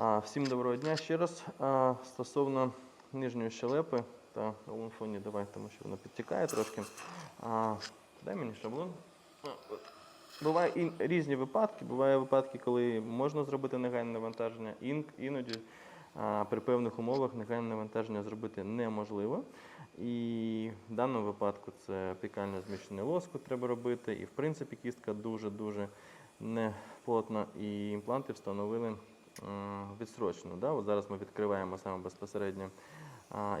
Всім доброго дня ще раз. Стосовно нижньої щелепи та на фоні давай, тому що воно підтікає трошки. Дай мені шаблон. Бувають різні випадки. Буває випадки, коли можна зробити негайне навантаження, іноді при певних умовах негайне навантаження зробити неможливо. І в даному випадку це пікально зміщений лоскут треба робити. І в принципі кістка дуже-дуже неплотна. І імпланти встановили відсрочно. Да? От зараз ми відкриваємо саме безпосередньо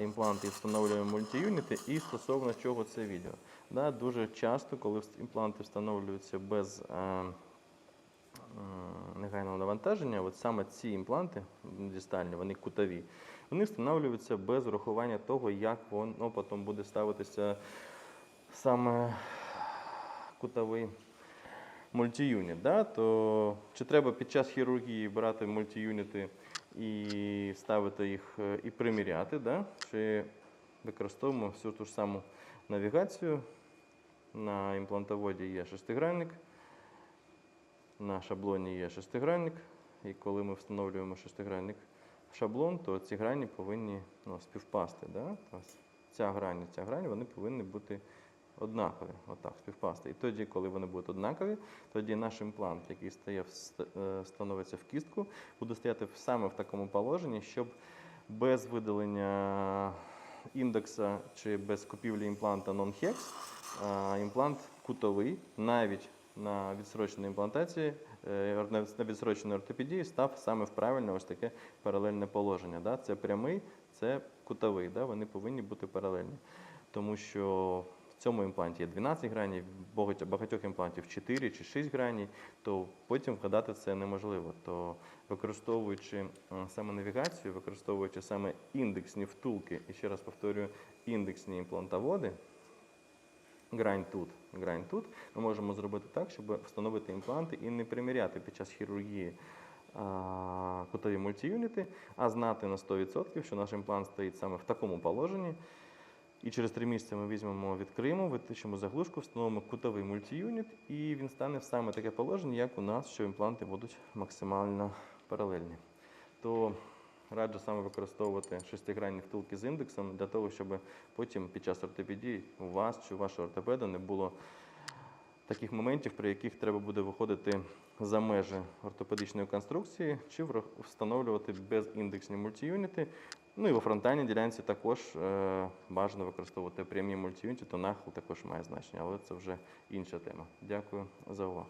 імпланти і встановлюємо мультиюніти. І стосовно чого це відео. Да? Дуже часто, коли імпланти встановлюються без е, е, негайного навантаження, от саме ці імпланти дистальні, вони кутові, вони встановлюються без врахування того, як воно потім буде ставитися саме кутовий мультиюніт. Да? То чи треба під час хірургії брати мультиюніти і ставити їх е, і приміряти, да? чи використовуємо всю ту ж саму навігацію. На імплантоводі є шестигранник, на шаблоні є шестигранник. І коли ми встановлюємо шестигранник в шаблон, то ці грані повинні ну, співпасти. Да? Тобто ця грань і ця грань вони повинні бути однакові, отак, співпасти. І тоді, коли вони будуть однакові, тоді наш імплант, який стає е, становиться в кістку, буде стояти саме в такому положенні, щоб без видалення індекса чи без купівлі імпланта non-hex, імплант кутовий, навіть на відсроченій імплантації, е, на відсроченій ортопедії став саме в правильне ось таке паралельне положення. Да? Це прямий, це кутовий, да? вони повинні бути паралельні. Тому що цьому імпланті є 12 гранів, багатьох- імплантів 4 чи 6 граней, то потім вгадати це неможливо. То використовуючи саме навігацію, використовуючи саме індексні втулки, і ще раз повторюю, індексні імплантоводи, грань тут, грань тут, ми можемо зробити так, щоб встановити імпланти і не приміряти під час хірургії кутові мультиюніти, а знати на 100%, що наш імплант стоїть саме в такому положенні. І через три місяці ми візьмемо, відкриємо, витичимо заглушку, встановимо кутовий мультиюніт, і він стане в саме таке положення, як у нас, що імпланти будуть максимально паралельні. То раджу саме використовувати шестигранні втулки з індексом для того, щоб потім під час ортопедії у вас чи у вашого ортопеда не було таких моментів, при яких треба буде виходити за межі ортопедичної конструкції, чи встановлювати безіндексні мультиюніти. Ну і во фронтальній ділянці також е, бажано використовувати прямі мультиюніти, то нахил також має значення, але це вже інша тема. Дякую за увагу.